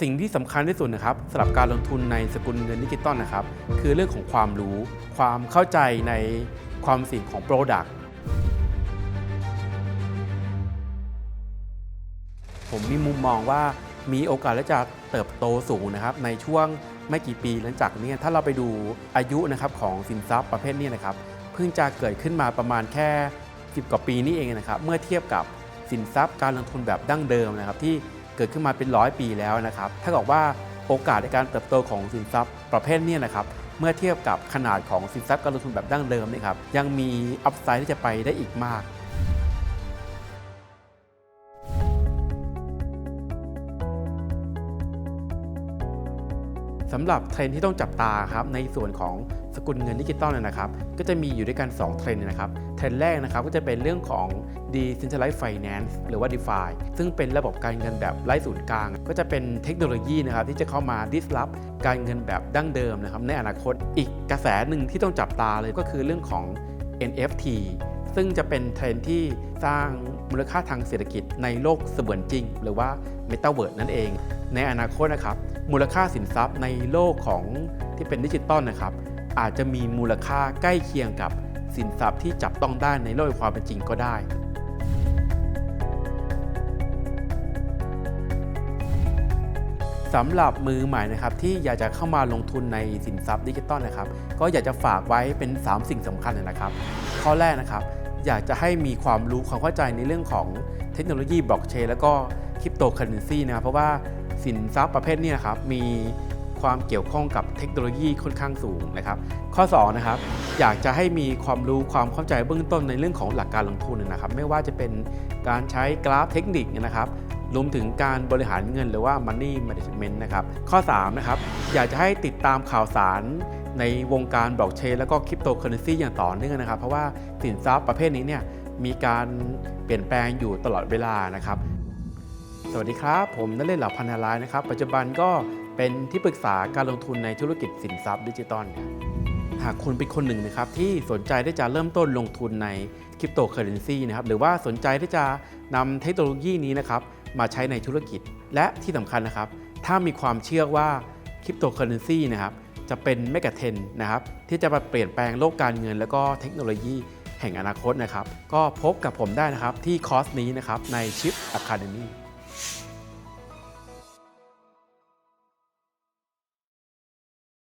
สิ่งที่สำคัญที่สุดนะครับสำหรับการลงทุนในสกุลเงินดิจิตอลนะครับ คือเรื่องของความรู้ ความเข้าใจในความเสี่ยงของ Product ผมมีมุมมองว่ามีโอกาสที่จะเติบโตสูงนะครับ ในช่วงไม่กี่ปีหลังจากนี้ถ้าเราไปดูอายุนะครับของสินทรัพย์ประเภทนี้นะครับ เพิ่งจะเกิดขึ้นมาประมาณแค่ 10 กว่าปีนี้เองนะครับ เมื่อเทียบกับสินทรัพย์การลงทุนแบบดั้งเดิมนะครับที่ เกิดขึ้นมาเป็นร้อยปีแล้วนะครับถ้าบอกว่าโอกาสในการเติบโตของสินทรัพย์ประเภทนี้นะครับเมื่อเทียบกับขนาดของสินทรัพย์การลงทุนแบบดั้งเดิมเนยครับยังมีอัพไซด์ที่จะไปได้อีกมาก สำหรับเทรนที่ต้องจับตาครับในส่วนของสกุลเงินดิจิตอลเนยนะครับก็จะมีอยู่ด้วยกัน 2 เทรนนะครับเทรนแรกนะครับก็จะเป็นเรื่องของ Decentralized Finance หรือว่า DeFi ซึ่งเป็นระบบการเงินแบบไร้ศูนย์กลาง ก็จะเป็นเทคโนโลยีนะครับที่จะเข้ามา disrupt การเงินแบบดั้งเดิมนะครับในอนาคตอีกกระแสหนึ่งที่ต้องจับตาเลยก็คือเรื่องของ NFT ซึ่งจะเป็นเทรนที่สร้างมูลค่าทางเศรษฐกิจในโลกเสมือนจริง หรือว่า Metaverse นั่นเอง ในอนาคตนะครับ มูลค่าสินทรัพย์ในโลกของที่เป็นดิจิตอลนะครับ อาจจะมีมูลค่าใกล้เคียงกับสินทรัพย์ที่จับต้องได้ในโลกความเป็นจริงก็ได้ สำหรับมือใหม่นะครับที่อยากจะเข้ามาลงทุนในสินทรัพย์ดิจิตอลนะครับ ก็อยากจะฝากไว้เป็น 3 สิ่งสำคัญนะครับ ข้อแรกนะครับ อยากจะให้มีความรู้ความเข้าใจในเรื่องของเทคโนโลยีบล็อกเชนแล้วก็คริปโตเคอเรนซีนะครับเพราะว่า สินทรัพย์ประเภทนี้นะครับมีความเกี่ยวข้องกับเทคโนโลยีค่อนข้างสูงนะครับ ข้อ2นะครับอยากจะให้มีความรู้ความเข้าใจเบื้องต้นในเรื่องของหลักการลงทุนนะครับ ไม่ว่าจะเป็นการใช้กราฟเทคนิคนะครับรวมถึงการบริหารเงินหรือว่า Money Management นะครับ ข้อ3นะครับอยากจะให้ติดตามข่าวสารในวงการบล็อกเชนแล้วก็คริปโตเคอเรนซีอย่างต่อเนื่องนะครับ เพราะว่าสินทรัพย์ประเภทนี้เนี่ยมีการเปลี่ยนแปลงอยู่ตลอดเวลานะครับ สวัสดีครับ ผมนัเล่นเหล่าพันธลายนะครับ ปัจจุบันก็เป็นที่ปรึกษาการลงทุนในธุรกิจสินทรัพย์ดิจิตอลครับหากคุณเป็นคนหนึ่งนะครับที่สนใจที่จะเริ่มต้นลงทุนในคริปโตเคอเรนซีนะครับหรือว่าสนใจที่จะนำเทคโนโลยีนี้นะครับมาใช้ในธุรกิจ และที่สำคัญนะครับ ถ้ามีความเชื่อว่าคริปโตเคอเรนซีนะครับจะเป็นแมกะเทนนะครับที่จะมาเปลี่ยนแปลงโลกการเงิน แล้วก็เทคโนโลยีแห่งอนาคตนะครับ ก็พบกับผมได้นะครับที่คอร์สนี้นะครับใน Chip Academy